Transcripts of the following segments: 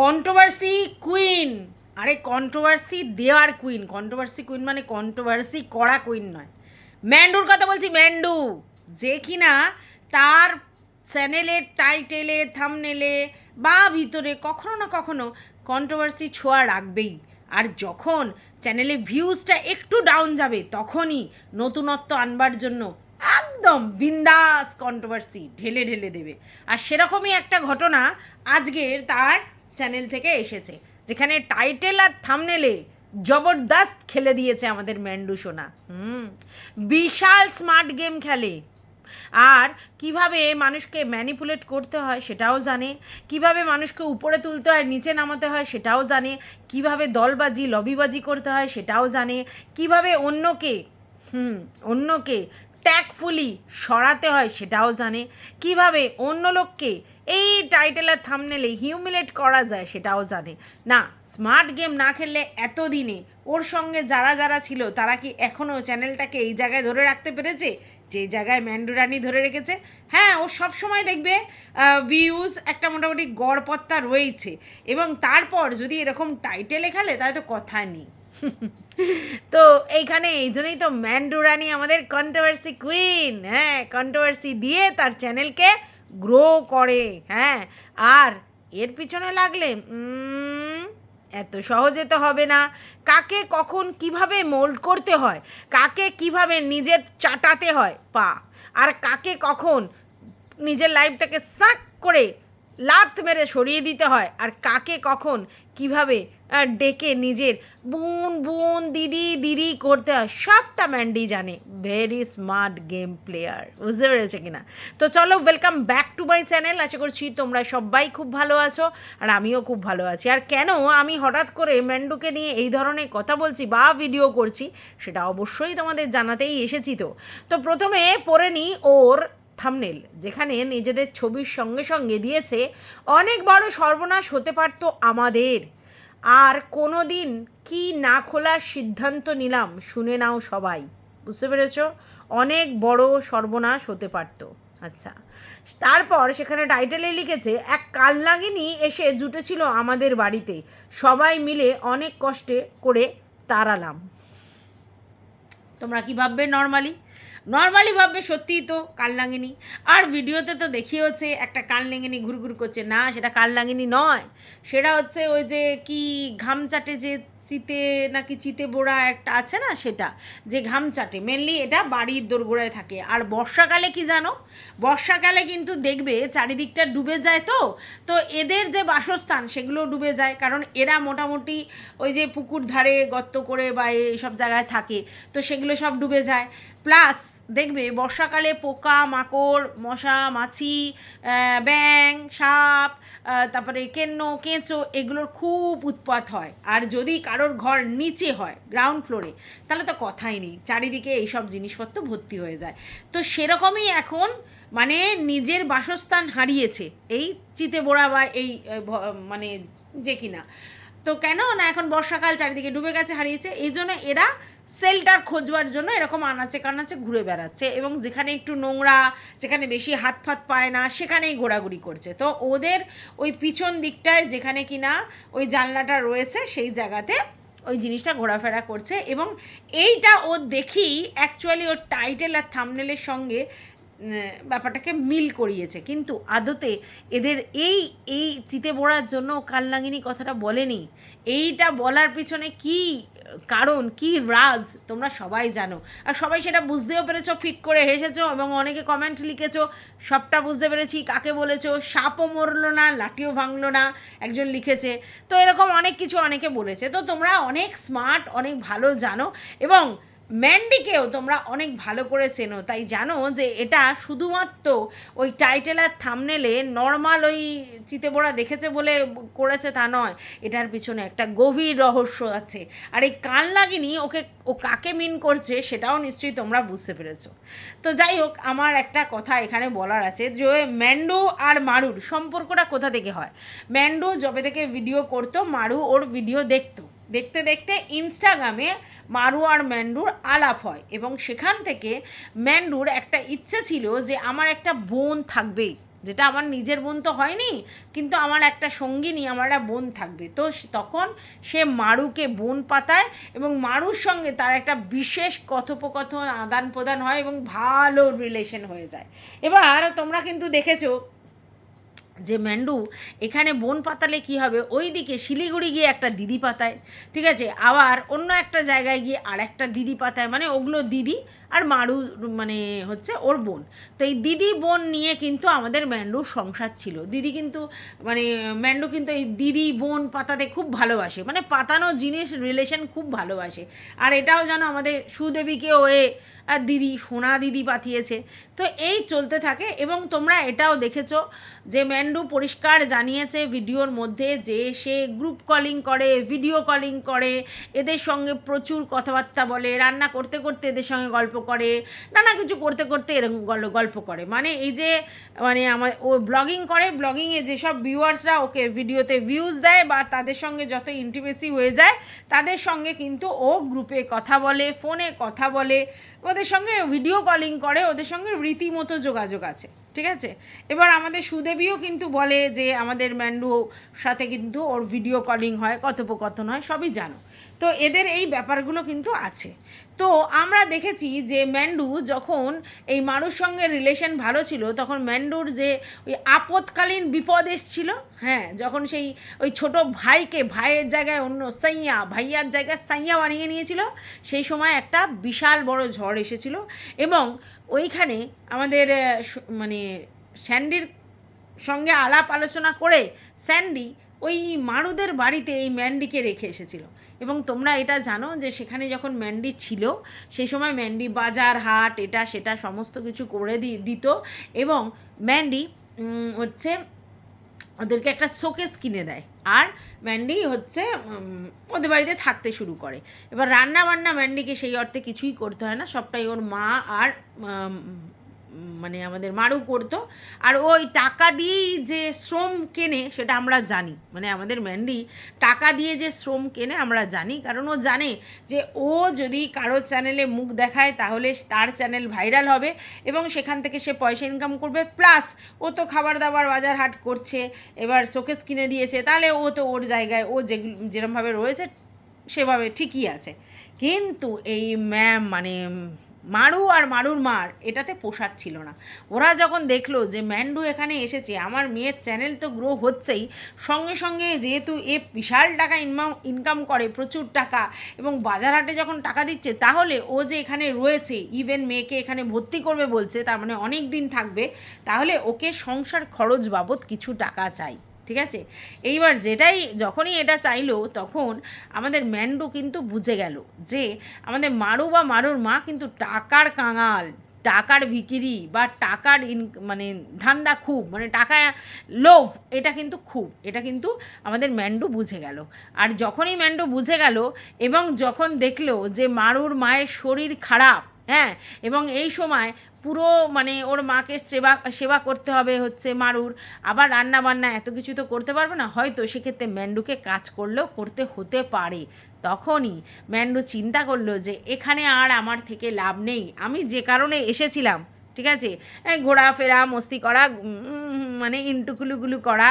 Controversy queen আরে controversy দেওয়ার queen controversy queen মানে কন্ট্রোভার্সি করা কুইন নয়। ম্যান্ডুর কথা বলছি, ম্যান্ডু। যে কিনা তার চ্যানেলের টাইটেলে থামনেলে বা ভিতরে কখনো না কখনো কন্ট্রোভার্সি ছোঁয়া রাখবেই। আর যখন চ্যানেলে ভিউজটা একটু ডাউন যাবে, তখনই নতুনত্ব আনবার জন্য একদম বিন্দাস কন্ট্রোভার্সি ঢেলে ঢেলে দেবে। আর সেরকমই একটা ঘটনা আজকের তার চ্যানেল থেকে এসেছে, যেখানে টাইটেল আর থামনেলে জবরদস্ত খেলে দিয়েছে আমাদের ম্যান্ডু সোনা। হুম, বিশাল স্মার্ট গেম খেলে। আর কীভাবে মানুষকে ম্যানিপুলেট করতে হয় সেটাও জানে, কীভাবে মানুষকে উপরে তুলতে হয়, নিচে নামাতে হয় সেটাও জানে, কীভাবে দলবাজি লবিবাজি করতে হয় সেটাও জানে, কীভাবে অন্যকে, হুম, অন্যকে ট্যাগফুলি সরাতে হয় সেটাও জানে। কীভাবে অন্য লোককে এই টাইটেলের থামনেলে হিউমিলেট করা যায় সেটাও জানে। না স্মার্ট গেম না খেললে এতদিনে ওর সঙ্গে যারা যারা ছিল তারা কি এখনও চ্যানেলটাকে এই জায়গায় ধরে রাখতে পেরেছে? যে জায়গায় ম্যান্ডুরানি ধরে রেখেছে? হ্যাঁ ও সব সময় দেখবে ভিউজ একটা মোটামুটি গড়পত্তা রয়েছে। এবং তারপর যদি এরকম টাইটেলে খেলে তাহলে তো কথা নেই। তো এইখানে এই জন্যই তো ম্যান্ডুরানি আমাদের কন্ট্রোভার্সি কুইন হ্যাঁ কন্ট্রোভার্সি দিয়ে তার চ্যানেলকে গ্রো করে। হ্যাঁ আর এর পিছনে লাগলে এত সহজে তো হবে না। কাকে কখন কীভাবে মোল্ড করতে হয়, কাকে কীভাবে নিজের চাটাতে হয়, পা। আর কাকে কখন নিজের লাইফটাকে সাক করে লাত মেরে সরিয়ে দিতে হয়। আর কাকে কখন, কীভাবে ডেকে নিজের বোন বোন, দিদি দিদি করতে হয়, সবটা ম্যান্ডি জানে। ভেরি স্মার্ট গেম প্লেয়ার বুঝতে পেরেছে কিনা? তো চলো welcome back to my channel আশা করছি তোমরা সবাই খুব ভালো আছো, আর আমিও খুব ভালো আছি। আর কেন আমি হঠাৎ করে ম্যান্ডুকে নিয়ে এই ধরনের কথা বলছি বা ভিডিও করছি, সেটা অবশ্যই তোমাদের জানাতেই এসেছি তো। তো প্রথমে পড়ে নিই ওর থামনেল যেখানে নিজেদের ছবির সঙ্গে সঙ্গে দিয়েছে, অনেক বড় সর্বনাশ হতে পারত আমাদের। আর কোনো দিন কি না খোলার সিদ্ধান্ত নিলাম, শুনে নাও সবাই। বুঝতে পেরেছ? অনেক বড় সর্বনাশ হতে পারত। আচ্ছা। তারপর সেখানে টাইটেলে লিখেছে, এক কালনাগিনী এসে জুটেছিল আমাদের বাড়িতে। সবাই মিলে অনেক কষ্টে করে তাড়ালাম। তোমরা কি ভাববে নর্মালি নর্মালি ভাববে সত্যিই তো কালনাগিনী আর ভিডিওতে তো দেখিয়েছে একটা কালনাগিনী ঘুরঘুর করছে। না, সেটা কালনাগিনী নয়। সেটা হচ্ছে ওই যে কি ঘাম চাটে যে চিতে, নাকি চিতে বোড়া একটা আছে না সেটা, যে ঘাম চাটে। মেনলি এটা বাড়ির দোরগোড়ায় থাকে। আর বর্ষাকালে কি জানো? বর্ষাকালে কিন্তু দেখবে চারিদিকটা ডুবে যায় তো তো এদের যে বাসস্থান সেগুলো ডুবে যায়। কারণ এরা মোটামুটি ওই যে পুকুর ধারে গর্ত করে বা এইসব জায়গায় থাকে, তো সেগুলো সব ডুবে যায়। প্লাস দেখবে বর্ষাকালে পোকা, মাকড়, মশা, মাছি ব্যাং সাপ তারপরে কেন্ন, কেঁচো এগুলোর খুব উৎপাত হয়। আর যদি কারোর ঘর নিচে হয় গ্রাউন্ড ফ্লোরে তাহলে তো কথাই নেই। চারিদিকে এইসব জিনিসপত্র ভর্তি হয়ে যায়। তো সেরকমই এখন মানে নিজের বাসস্থান হারিয়েছে। এই চিতে বোড়া বা এই মানে যে কিনা। তো কেন না এখন বর্ষাকাল চারিদিকে ডুবে গেছে, হারিয়েছে? এই জন্য এরা সেলটার খোঁজবার জন্য এরকম আনাচে কানাচে ঘুরে বেড়াচ্ছে এবং যেখানে একটু নোংরা, যেখানে বেশি হাত ফাত পায় না, সেখানেই ঘোরাঘুরি করছে। তো ওদের ওই পিছন দিকটায় যেখানে কিনা ওই জানলাটা রয়েছে, সেই জায়গাতে ওই জিনিসটা ঘোরাফেরা করছে এবং এইটা ও দেখি অ্যাকচুয়ালি ওর টাইটেল আর থামনেলের সঙ্গে ব্যাপারটাকে মিল করিয়েছে। কিন্তু আদতে এদের এই এই চিতে বোড়ার জন্য কালনাগিনী কথাটা বলেনি। এইটা বলার পিছনে কি কারণ, কি রাজ, তোমরা সবাই জানো। আর সবাই সেটা বুঝতেও পেরেছ ফিক করে হেসেছো এবং অনেকে কমেন্ট লিখেছো, সবটা বুঝতে পেরেছি, কাকে বলেছ, সাপও মরলো না, লাঠিও ভাঙলো না, একজন লিখেছে। তো এরকম অনেক কিছু অনেকে বলেছে। তো তোমরা অনেক স্মার্ট অনেক ভালো জানো এবং ম্যান্ডিকেও তোমরা অনেক ভালো করে চেনো। তাই জানো যে এটা শুধুমাত্র ওই টাইটেল আর থামনেলে নর্মাল ওই চিতেবোড়া দেখেছে বলে করেছে তা নয়। এটার পিছনে একটা গভীর রহস্য আছে। আর এই কান লাগিনি ওকে, ও কাকে মিন করছে সেটাও নিশ্চয়ই তোমরা বুঝতে পেরেছ। তো যাই হোক, আমার একটা কথা এখানে বলার আছে যে ম্যান্ডো আর মারুর সম্পর্কটা কোথা থেকে হয়? ম্যান্ডো যবে থেকে ভিডিও করতো, মারু ওর ভিডিও দেখতো। দেখতে দেখতে ইনস্টাগ্রামে মারু আর ম্যান্ডুর আলাপ হয় এবং সেখান থেকে ম্যান্ডুর একটা ইচ্ছে ছিল যে আমার একটা বোন থাকবেই। যেটা আমার নিজের বোন তো হয়নি, কিন্তু আমার একটা সঙ্গিনী, আমার একটা বোন থাকবে। তো তখন সে মারুকে বোন পাতায় এবং মারুর সঙ্গে তার একটা বিশেষ কথোপকথন আদান প্রদান হয় এবং ভালো রিলেশন হয়ে যায়। এবার তোমরা কিন্তু দেখেছ যে ম্যান্ডু, এখানে বন পাতালে কি হবে? ওই দিকে শিলিগুড়ি গিয়ে একটা দিদি পাতায়, ঠিক আছে? আবার অন্য একটা জায়গায় গিয়ে আর একটা দিদি পাতায় মানে ওগুলো দিদি আর মারু মানে হচ্ছে ওর বোন। তো এই দিদি বোন নিয়ে কিন্তু আমাদের ম্যান্ডুর সংসার ছিল। দিদি কিন্তু মানে ম্যান্ডু কিন্তু এই দিদি বোন পাতাতে খুব ভালোবাসে। মানে পাতানো জিনিস রিলেশন খুব ভালোবাসে। আর এটাও যেন আমাদের সুদেবীকেও এ, আর দিদি, সোনা দিদি পাঠিয়েছে। তো এই চলতে থাকে এবং তোমরা এটাও দেখেছ যে ম্যান্ডু পরিষ্কার জানিয়েছে ভিডিওর মধ্যে যে সে গ্রুপ কলিং করে ভিডিও কলিং করে, এদের সঙ্গে প্রচুর কথাবার্তা বলে, রান্না করতে করতে এদের সঙ্গে গল্প করে, নানা কিছু করতে করতে এরকম গল- গল্প করে। মানে এই যে মানে আমার, ও ব্লগিং করে ব্লগিংয়ে যেসব ভিউয়ার্সরা ওকে ভিডিওতে ভিউজ দেয় বা তাদের সঙ্গে যত ইন্টিমেসি হয়ে যায়, তাদের সঙ্গে কিন্তু ও গ্রুপে কথা বলে ফোনে কথা বলে, ওদের সঙ্গে ভিডিও কলিং করে, ওদের সঙ্গে রীতিমতো যোগাযোগ আছে, ঠিক আছে? এবার আমাদের সুদেবীও কিন্তু বলে যে, আমাদের ম্যান্ডু সাথে কিন্তু ওর ভিডিও কলিং হয়, কথোপকথন হয়, সবই জানো। তো এদের এই ব্যাপারগুলো কিন্তু আছে। তো আমরা দেখেছি যে ম্যান্ডু যখন এই মারুর সঙ্গে রিলেশন ভালো ছিল, তখন ম্যান্ডুর যে ওই আপৎকালীন বিপদ এসছিল হ্যাঁ যখন সেই ওই ছোট ভাইকে ভাইয়ের জায়গায় অন্য সাইয়া, ভাইয়ার জায়গায় সাইয়া বানিয়ে নিয়েছিল, সেই সময় একটা বিশাল বড় ঝড় এসেছিল এবং ওইখানে আমাদের মানে স্যান্ডির সঙ্গে আলাপ আলোচনা করে স্যান্ডি ওই মারুদের বাড়িতে এই ম্যান্ডিকে রেখে এসেছিল। এবং তোমরা এটা জানো যে সেখানে যখন ম্যান্ডি ছিল, সেই সময় ম্যান্ডি বাজার, হাট, এটা, সেটা সমস্ত কিছু করে দিত এবং ম্যান্ডি হচ্ছে ওদেরকে একটা শোকেস কিনে দেয়। আর ম্যান্ডি হচ্ছে ওদের বাড়িতে থাকতে শুরু করে। এবার রান্না বান্না ম্যান্ডিকে সেই অর্থে কিছুই করতে হয় না, সবটাই ওর মা আর মানে আমাদের মারু করতো। আর ওই টাকা দিয়েই যে শ্রম কেনে সেটা আমরা জানি। মানে আমাদের ম্যান্ডি টাকা দিয়ে যে শ্রম কেনে আমরা জানি। কারণ ও জানে যে ও যদি কারোর চ্যানেলে মুখ দেখায় তাহলে তার চ্যানেল ভাইরাল হবে এবং সেখান থেকে সে পয়সা ইনকাম করবে। প্লাস ও তো খাবার দাবার বাজার হাট করছে, এবার শোকেস কিনে দিয়েছে। তাহলে ও তো ওর জায়গায়, ও যেগুলো যেরমভাবে রয়েছে, সেভাবে ঠিকই আছে। কিন্তু এই ম্যাম মানে মারু আর মারুর মার, এটাতে পোষাচ্ছিল না। ওরা যখন দেখল যে ম্যান্ডু এখানে এসেছে, আমার মেয়ের চ্যানেল তো গ্রো হচ্ছেই, সঙ্গে সঙ্গে যেহেতু এ বিশাল টাকা ইনকাম ইনকাম করে, প্রচুর টাকা, এবং বাজার হাটে যখন টাকা দিচ্ছে, তাহলে ও যে এখানে রয়েছে ইভেন মেয়েকে এখানে ভর্তি করবে বলছে, তার মানে অনেক দিন থাকবে, তাহলে ওকে সংসার খরচ বাবদ কিছু টাকা চাই। ঠিক আছে? এইবার যেটাই যখনই এটা চাইলো, তখন আমাদের ম্যান্ডু কিন্তু বুঝে গেল যে আমাদের মারু বা মারুর মা কিন্তু টাকার কাঙাল, টাকার ভিকিরি বা টাকার ইন মানে ধান্দা খুব মানে টাকা লোভ, এটা কিন্তু খুব, এটা কিন্তু আমাদের ম্যান্ডু বুঝে গেল। আর যখনই ম্যান্ডু বুঝে গেল এবং যখন দেখল যে মারুর মায়ের শরীর খারাপ হ্যাঁ এবং এই সময় পুরো মানে ওর মাকে সেবা সেবা করতে হবে হচ্ছে মারুর। আবার রান্না বান্না এত কিছু তো করতে পারবে না, হয়তো সেক্ষেত্রে ম্যান্ডুকে কাজ করলেও করতে হতে পারে। তখনই ম্যান্ডু চিন্তা করল যে, এখানে আর আমার থেকে লাভ নেই। আমি যে কারণে এসেছিলাম ঠিক আছে? ঘোরাফেরা, মস্তি করা মানে ইন্টুকুলুগুলু করা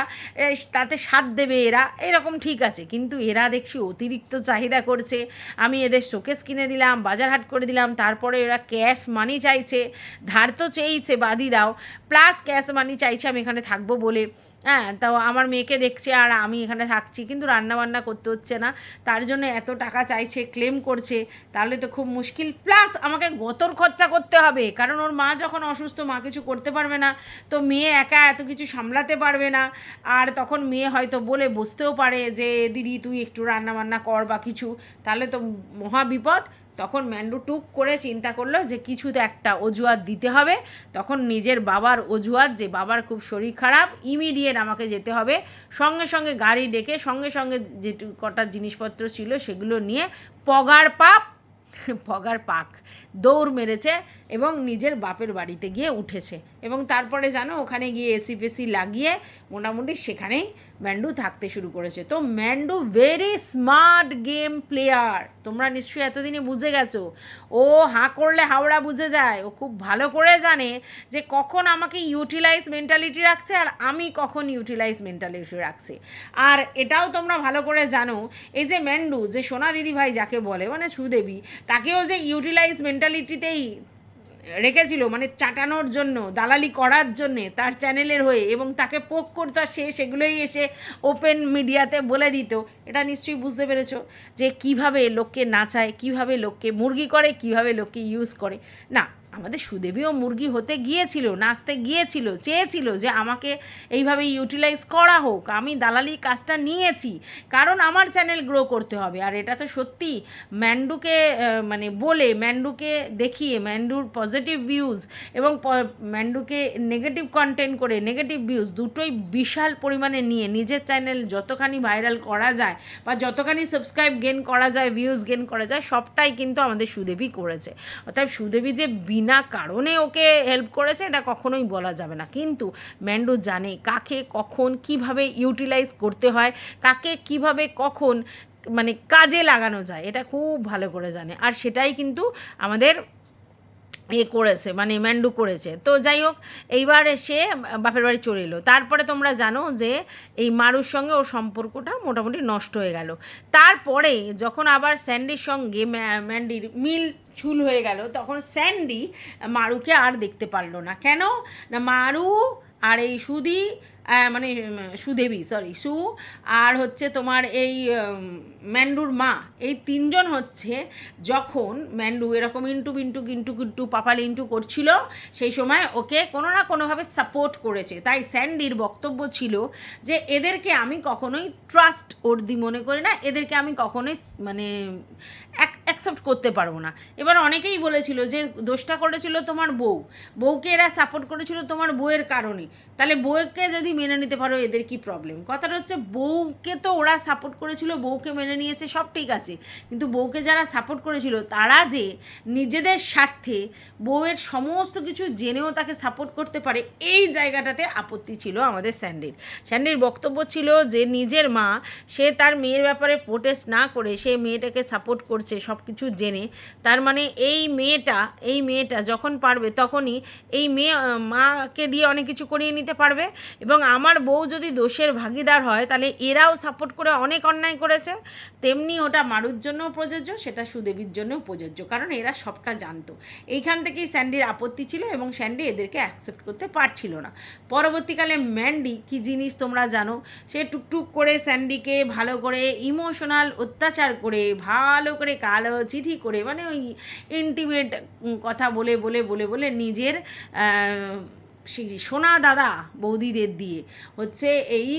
তাতে স্বাদ দেবে এরা, এরকম ঠিক আছে। কিন্তু এরা দেখছি অতিরিক্ত চাহিদা করছে। আমি এদের শোকেস কিনে দিলাম, বাজার হাট করে দিলাম, তারপরে এরা ক্যাশ মানি চাইছে, ধার তো চেয়েছে বাদি দাও। প্লাস ক্যাশ মানি চাইছে, আমি এখানে থাকব বলে হ্যাঁ তাও আমার মেয়েকে দেখছে আর আমি এখানে থাকছি, কিন্তু রান্না বান্না করতে হচ্ছে না। তার জন্য এত টাকা চাইছে ক্লেম করছে, তাহলে তো খুব মুশকিল। প্লাস আমাকে গতর খরচা করতে হবে, কারণ ওর মা যখন অসুস্থ, মা কিছু করতে পারবে না। তো মেয়ে একা এত কিছু সামলাতে পারবে না। আর তখন মেয়ে হয়তো বলে বসতেও পারে যে দিদি, তুই একটু রান্না বান্না কর বা কিছু। তাহলে তো মহা বিপদ। তখন ম্যান্ডু টুক করে চিন্তা করল যে কিছু তো একটা অজুহাত দিতে হবে। তখন নিজের বাবার অজুহাত যে বাবার খুব শরীর খারাপ ইমিডিয়েট আমাকে যেতে হবে। সঙ্গে সঙ্গে গাড়ি ডেকে সঙ্গে সঙ্গে যে কটা জিনিসপত্র ছিল সেগুলো নিয়ে পগার পাপ, পগার পাক দৌড় মেরেছে। এবং নিজের বাপের বাড়িতে গিয়ে উঠেছে। এবং তারপরে জানো, ওখানে গিয়ে এসি ফেসি লাগিয়ে মোটামুটি সেখানেই ম্যান্ডু থাকতে শুরু করেছে। তো Mandu very smart game player তোমরা নিশ্চয়ই এতদিনে বুঝে গেছো। ও হাঁ করলে হাওড়া বুঝে যায়। ও খুব ভালো করে জানে যে কখন আমাকে ইউটিলাইজ মেন্টালিটি রাখছে আর আমি কখন ইউটিলাইজ মেন্টালিটি রাখছি। আর এটাও তোমরা ভালো করে জানো, এই যে ম্যান্ডু, যে সোনা দিদি ভাই যাকে বলে মানে সুদেবী, তাকেও যে ইউটিলাইজ মেন্টালিটিতেই রেখেছিল মানে চাটানোর জন্য, দালালি করার জন্যে তার চ্যানেলের হয়ে এবং তাকে পোক করতো, আর সে সেগুলোই এসে ওপেন মিডিয়াতে বলে দিত। এটা নিশ্চয়ই বুঝতে পেরেছ যে কীভাবে লোককে নাচায়, কীভাবে লোককে মুরগি করে, কীভাবে লোককে ইউজ করে। না আমাদের সুদেবীও মুরগি হতে গিয়েছিল, নাচতে গিয়েছিল, চেয়েছিল যে আমাকে এইভাবে ইউটিলাইজ করা হোক। আমি দালালির কাজটা নিয়েছি, কারণ আমার চ্যানেল গ্রো করতে হবে। আর এটা তো সত্যি, ম্যান্ডুকে মানে বলে, ম্যান্ডুকে দেখিয়ে, ম্যান্ডুর পজিটিভ ভিউজ এবং ম্যান্ডুকে নেগেটিভ কন্টেন্ট করে নেগেটিভ ভিউজ দুটোই বিশাল পরিমাণে নিয়ে নিজের চ্যানেল যতখানি ভাইরাল করা যায় বা যতখানি সাবস্ক্রাইব গেন করা যায় ভিউজ গেন করা যায়, সবটাই কিন্তু আমাদের সুদেবী করেছে। অর্থাৎ সুদেবী যে বিনা কারণে ওকে হেল্প করেছে, এটা কখনোই বলা যাবে না। কিন্তু ম্যান্ডো জানে কাকে কখন কীভাবে ইউটিলাইজ করতে হয়, কাকে কীভাবে কখন মানে কাজে লাগানো যায়, এটা খুব ভালো করে জানে। আর সেটাই কিন্তু আমাদের এ করেছে মানে ম্যান্ডু করেছে। তো যাই হোক, এইবার সে বাপের বাড়ি চলে এলো। তারপরে তোমরা জানো যে এই মারুর সঙ্গে ওর সম্পর্কটা মোটামুটি নষ্ট হয়ে গেল। তারপরে যখন আবার স্যান্ডির সঙ্গে ম্যান্ডির মিল চুল হয়ে গেল, তখন স্যান্ডি মারুকে আর দেখতে পারল না। কেন? না মারু আর এই সুদি মানে সুদেবী সরি সু আর হচ্ছে তোমার এই ম্যান্ডুর মা। এই তিনজন হচ্ছে যখন ম্যান্ডু এরকম ইন্টু বিন্টু গিন্টু গিন্টু পাপাল ইন্টু করছিল, সেই সময় ওকে কোনো না কোনোভাবে সাপোর্ট করেছে। তাই স্যান্ডির বক্তব্য ছিল যে, এদেরকে আমি কখনোই ট্রাস্ট অর্দি মনে করি না, এদেরকে আমি কখনোই মানে অ্যাকসেপ্ট করতে পারব না। এবার অনেকেই বলেছিল যে, দোষটা করেছিল তোমার বউ। বউকে এরা সাপোর্ট করেছিল তোমার বউয়ের কারণে। তাহলে বউকে যদি মেনে নিতে পারো, এদের কি প্রবলেম কথাটা হচ্ছে বউকে তো ওরা সাপোর্ট করেছিল, বউকে মেনে নিয়েছে, সব ঠিক আছে। কিন্তু বউকে যারা সাপোর্ট করেছিল, তারা যে নিজেদের স্বার্থে বউয়ের সমস্ত কিছু জেনেও তাকে সাপোর্ট করতে পারে, এই জায়গাটাতে আপত্তি ছিল আমাদের স্যান্ডির। স্যান্ডির বক্তব্য ছিল যে নিজের মা, সে তার মেয়ের ব্যাপারে প্রোটেস্ট না করে, সে মেয়েটাকে সাপোর্ট করছে সব কিছু জেনে। তার মানে এই মেয়েটা এই মেয়েটা যখন পারবে, তখনই এই মেয়ে মাকে দিয়ে অনেক কিছু করিয়ে নিতে পারবে এবং আমার বউ যদি দোষের ভাগিদার হয়, তাহলে এরাও সাপোর্ট করে, অনেক অন্যায় করেছে। তেমনি ওটা মারুর জন্যও প্রযোজ্য, সেটা সুদেবীর জন্যও প্রযোজ্য, কারণ এরা সবটা জানতো। এইখান থেকেই স্যান্ডির আপত্তি ছিল এবং স্যান্ডি এদেরকে অ্যাকসেপ্ট করতে পারছিল না। পরবর্তীকালে ম্যান্ডি, কি জিনিস তোমরা জানো? সে টুকটুক করে স্যান্ডিকে ভালো করে ইমোশনাল অত্যাচার করে, ভালো করে কালো চিঠি করে মানে ওই ইন্টিমেট কথা বলে বলে বলে বলে নিজের সোনা দাদা বৌদিদের দিয়ে। হচ্ছে এই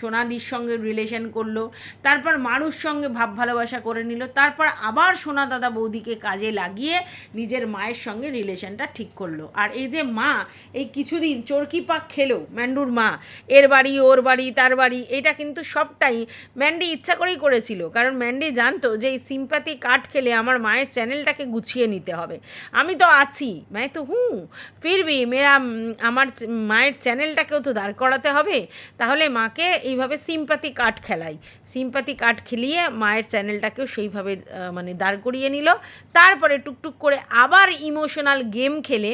সোনাদির সঙ্গে রিলেশন করল, তারপর মারুর সঙ্গে ভাব ভালোবাসা করে নিল, তারপর আবার সোনা দাদা বৌদিকে কাজে লাগিয়ে নিজের মায়ের সঙ্গে রিলেশনটা ঠিক করল। আর এই যে মা, এই কিছুদিন চরকি পাক খেলো ম্যান্ডুর মা, এর বাড়ি, ওর বাড়ি, তার বাড়ি, এটা কিন্তু সবটাই ম্যান্ডি ইচ্ছা করেই করেছিল। কারণ ম্যান্ডি জানতো যে এই সিম্প্যাথি কার্ড খেলে আমার মায়ের চ্যানেলটাকে গুছিয়ে নিতে হবে। আমি তো আছি মানে তো হুঁ, ফিরবি উম, আমার মায়ের চ্যানেলটাকেও তো দাঁড় করাতে হবে। তাহলে মাকে এইভাবে সিম্পাতি কাঠ খেলাই। সিম্পাতি কাঠ খেলিয়ে মায়ের চ্যানেলটাকেও সেইভাবে মানে দাঁড় করিয়ে নিল। তারপরে টুকটুক করে আবার ইমোশনাল গেম খেলে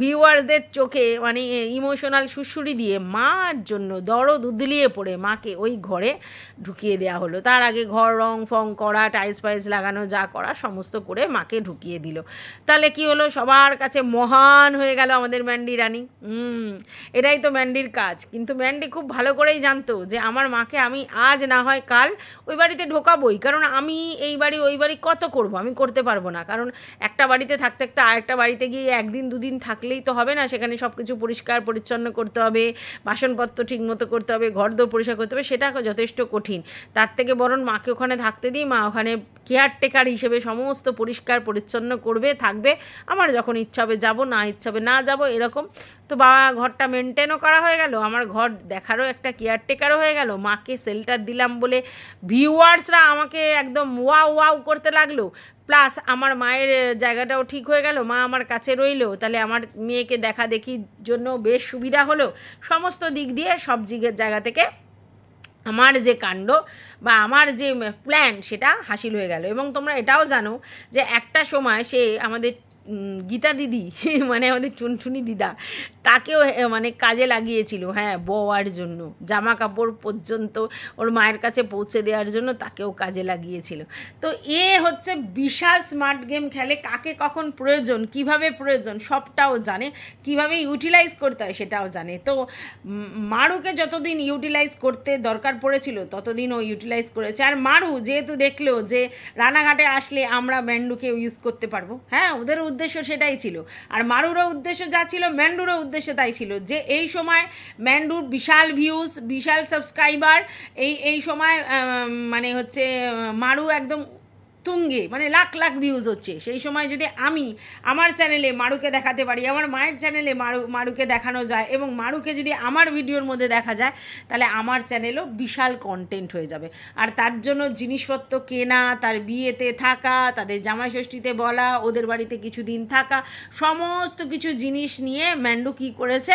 ভিউয়ারদের চোখে মানে ইমোশনাল সুড়সুড়ি দিয়ে মার জন্য দরদ উদলিয়ে পড়ে মাকে ওই ঘরে ঢুকিয়ে দেওয়া হলো। তার আগে ঘর রং ফং করা, টাইলস ফাইলস লাগানো, যা করা, সমস্ত করে মাকে ঢুকিয়ে দিল। তাহলে কি হলো? সবার কাছে মহান হয়ে গেল আমাদের ম্যান্ডি রানী। হুম, এটাই তো ম্যান্ডির কাজ। কিন্তু ম্যান্ডি খুব ভালো করেই জানতো যে আমার মাকে আমি আজ না হয় কাল ওই বাড়িতে ঢোকাবই। কারণ আমি এই বাড়ি, ওই বাড়ি কত করব? আমি করতে পারব না। কারণ একটা বাড়িতে থাকতে থাকতে আরেকটা বাড়িতে গিয়ে একদিন দুদিন থাকলেই তো হবে না। সেখানে সব কিছু পরিষ্কার পরিচ্ছন্ন করতে হবে, বাসনপত্র ঠিক মতো করতে হবে ঘর দোর পরিষ্কার করতে হবে, সেটা যথেষ্ট কঠিন। তার থেকে বরং মাকে ওখানে থাকতে দিই, মা ওখানে কেয়ারটেকার হিসেবে সমস্ত পরিষ্কার পরিচ্ছন্ন করবে, থাকবে। আমার যখন ইচ্ছা হবে যাব, না ইচ্ছা হবে না যাব, এরকম। তো বাবা ঘরটা মেনটেনও করা হয়ে গেল, আমার ঘর দেখারও একটা কেয়ারটেকারও হয়ে গেল। মাকে শেল্টার দিলাম বলে ভিউয়ার্সরা আমাকে একদম ওয়াও ওয়াও করতে লাগল। প্লাস আমার মায়ের জায়গাটাও ঠিক হয়ে গেল, মা আমার কাছে রইল, তাহলে আমার মেয়েকে দেখা দেখির জন্য বেশ সুবিধা হলো। সমস্ত দিক দিয়ে সব জায়গা থেকে আমার যে কাণ্ড বা আমার যে প্ল্যান সেটা হাসিল হয়ে গেল। এবং তোমরা এটাও জানো যে একটা সময় সে আমাদের গীতা দিদি মানে আমাদের টুনটুনি দিদা, তাকেও মানে কাজে লাগিয়েছিল হ্যাঁ বওয়ার জন্য জামা কাপড় পর্যন্ত ওর মায়ের কাছে পৌঁছে দেওয়ার জন্য তাকেও কাজে লাগিয়েছিল। তো এ হচ্ছে বিশাল স্মার্ট গেম খেলে কাকে কখন প্রয়োজন, কীভাবে প্রয়োজন, সবটাও জানে, কীভাবে ইউটিলাইজ করতে হয় সেটাও জানে। তো মারুকে যতদিন ইউটিলাইজ করতে দরকার পড়েছিল, ততদিন ও ইউটিলাইজ করেছে। আর মারু যেহেতু দেখল যে রানাঘাটে আসলে আমরা ম্যান্ডুকে ইউজ করতে পারব হ্যাঁ ওদের উদ্দেশ্য সেটাই ছিল। আর মারুরও উদ্দেশ্য যা ছিল, ম্যান্ডুরও উদ্দেশ্য তাই ছিল যে এই সময় ম্যান্ডুর বিশাল ভিউজ বিশাল সাবস্ক্রাইবার এই এই সময় মানে হচ্ছে মারু একদম তুঙ্গে মানে লাখ লাখ ভিউজ হচ্ছে। সেই সময় যদি আমি আমার চ্যানেলে মারুকে দেখাতে পারি, আমার মায়ের চ্যানেলে মারু, মারুকে দেখানো যায় এবং মারুকে যদি আমার ভিডিওর মধ্যে দেখা যায়, তাহলে আমার চ্যানেলও বিশাল কন্টেন্ট হয়ে যাবে। আর তার জন্য জিনিসপত্র কেনা, তার বিয়েতে থাকা, তাদের জামাই ষষ্ঠীতে বলা, ওদের বাড়িতে কিছু দিন থাকা, সমস্ত কিছু জিনিস নিয়ে ম্যান্ডু কী করেছে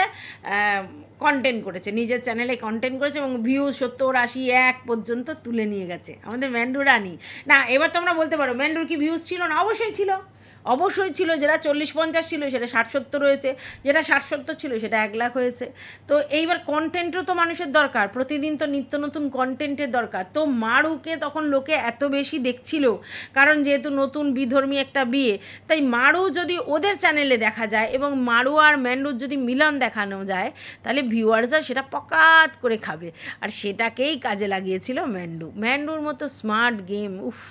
কন্টেন্ট করেছে, নিজের চ্যানেলে কন্টেন্ট করেছে এবং ভিউ সত্তর, আশি, এক পর্যন্ত তুলে নিয়ে গেছে। আমাদের ম্যান্ডু রানী। না, এবার তোমরা বলতে পারো, ম্যান্ডুর কি ভিউজ ছিল না? অবশ্যই ছিল। অবশ্যই ছিল, যেটা চল্লিশ পঞ্চাশ ছিল, সেটা ষাট সত্তর হয়েছে, যেটা ষাট সত্তর ছিল, সেটা এক লাখ হয়েছে। তো এইবার কন্টেন্টও তো মানুষের দরকার, প্রতিদিন তো নিত্য নতুন কন্টেন্টের দরকার। তো মারুকে তখন লোকে এত বেশি দেখছিল, কারণ যেহেতু নতুন বিধর্মী একটা বিয়ে, তাই মারু যদি ওদের চ্যানেলে দেখা যায় এবং মারু আর ম্যান্ডুর যদি মিলন দেখানো যায়, তাহলে ভিউয়ার্সরা সেটা পকাত করে খাবে। আর সেটাকেই কাজে লাগিয়েছিল ম্যান্ডু। ম্যান্ডুর মতো স্মার্ট গেম উফ।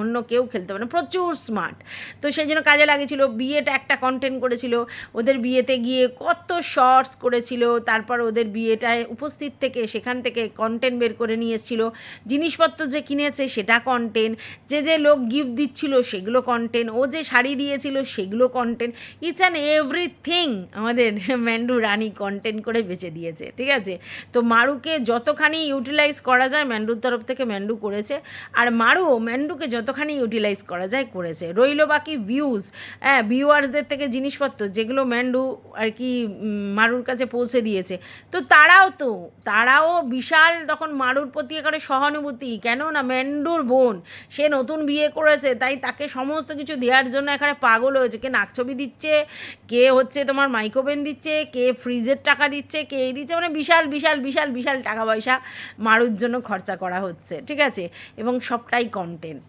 অন্য কেউ খেলতে পারে না, প্রচুর স্মার্ট তো সেই জন্য কাজে লাগিয়েছিল, বিয়েটা একটা কন্টেন্ট করেছিল, ওদের বিয়েতে গিয়ে কত শর্টস করেছিল, তারপর ওদের বিয়েটায় উপস্থিত থেকে, সেখান থেকে কন্টেন্ট বের করে নিয়ে এসেছিল। জিনিসপত্র যে কিনেছে সেটা কন্টেন্ট যে যে লোক গিফট দিচ্ছিল সেগুলো কন্টেন্ট ও যে শাড়ি দিয়েছিল সেগুলো কন্টেন্ট ইচ অ্যান্ড এভরিথিং আমাদের ম্যান্ডু রানী কন্টেন্ট করে বেঁচে দিয়েছে, ঠিক আছে? তো মারুকে যতখানি ইউটিলাইজ করা যায়, ম্যান্ডুর তরফ থেকে ম্যান্ডু করেছে, আর মারু ম্যান্ডুকে যতখানি ইউটিলাইজ করা যায় করেছে। রইল বাকি ভিউজ হ্যাঁ ভিউয়ার্সদের থেকে জিনিসপত্র যেগুলো ম্যান্ডু আর কি মারুর কাছে পৌঁছে দিয়েছে। তো তারাও তো, তারাও বিশাল তখন মারুর প্রতি এখানে সহানুভূতি। কেন না ম্যান্ডুর বোন, সে নতুন বিয়ে করেছে, তাই তাকে সমস্ত কিছু দেওয়ার জন্য এখানে পাগল হয়েছে। কে নাকছবি দিচ্ছে, কে হচ্ছে তোমার মাইক্রোওভেন দিচ্ছে, কে ফ্রিজের টাকা দিচ্ছে, কে এই দিচ্ছে। মানে বিশাল বিশাল বিশাল বিশাল টাকা পয়সা মারুর জন্য খরচা করা হচ্ছে। ঠিক আছে? এবং সবটাই কন্টেন্ট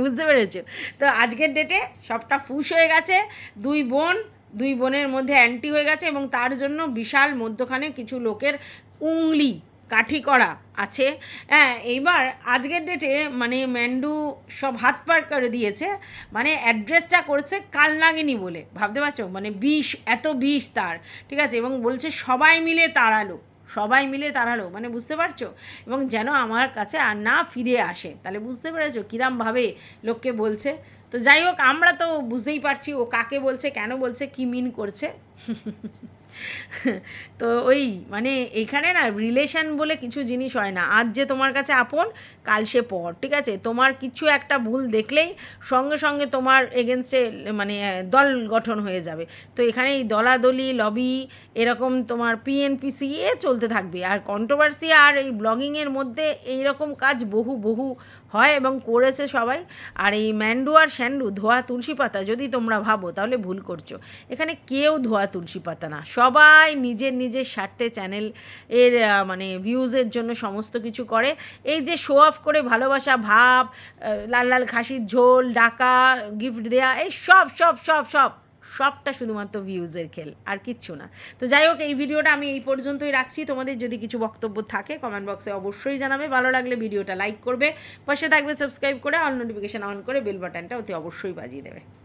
বুঝতে পেরেছ? তো আজকের ডেটে সবটা ফুস হয়ে গেছে। দুই বোন, দুই বোনের মধ্যে অ্যান্টি হয়ে গেছে এবং তার জন্য বিশাল মধ্যখানে কিছু লোকের উংলি, কাঠি করা আছে। হ্যাঁ এইবার আজকের ডেটে মানে ম্যান্ডু সব হাত পার করে দিয়েছে। মানে অ্যাড্রেসটা করছে কালনাগিনী বলে। ভাবতে পারছ? মানে বিষ, এত বিষ তার। ঠিক আছে? এবং বলছে সবাই মিলে তাড়ালো। সবাই মিলে তাড়ালো মানে বুঝতে পারছ? এবং যেন আমার কাছে আর না ফিরে আসে। তাহলে বুঝতে পেরেছ কিরামভাবে লোককে বলছে? তো যাই হোক, আমরা তো বুঝতেই পারছি ও কাকে বলছে, কেন বলছে, কি মিন করছে। তো ওই মানে এখানে না রিলেশন বলে কিছু জিনিস হয় না। আজ যে তোমার কাছে আপন, কাল সে পর, ঠিক আছে? তোমার কিছু একটা ভুল দেখলেই সঙ্গে সঙ্গে তোমার এগেনস্টে মানে দল গঠন হয়ে যাবে। তো এখানে এই দলাদলি লবি এরকম তোমার পিএনপিসি এ চলতে থাকবে। আর কন্ট্রোভার্সি আর এই ব্লগিংয়ের মধ্যে এই রকম কাজ বহু বহু হয় এবং করেছে সবাই। আর এই ম্যান্ডু আর স্যান্ডু ধোয়া তুলসী পাতা যদি তোমরা ভাবো, তাহলে ভুল করছ। এখানে কেউ ধোয়া তুলসী পাতা না। সবাই নিজের নিজের স্বার্থে চ্যানেল এর মানে ভিউজের জন্য সমস্ত কিছু করে। এই যে শো অফ করে ভালোবাসা, ভাব লাল লাল খাসির ঝোল, ডাকা গিফট দেয়া, এই সব সব সব সব সবটা শুধুমাত্র ভিউজের খেল, আর কিচ্ছু না। তো যাই হোক, এই ভিডিওটা আমি এই পর্যন্তই রাখছি। তোমাদের যদি কিছু বক্তব্য থাকে কমেন্ট বক্সে অবশ্যই জানাবে। ভালো লাগলে ভিডিওটা লাইক করবে। পাশে থাকবে সাবস্ক্রাইব করে অল নোটিফিকেশান অন করে বেল বাটনটা অতি অবশ্যই বাজিয়ে দেবে।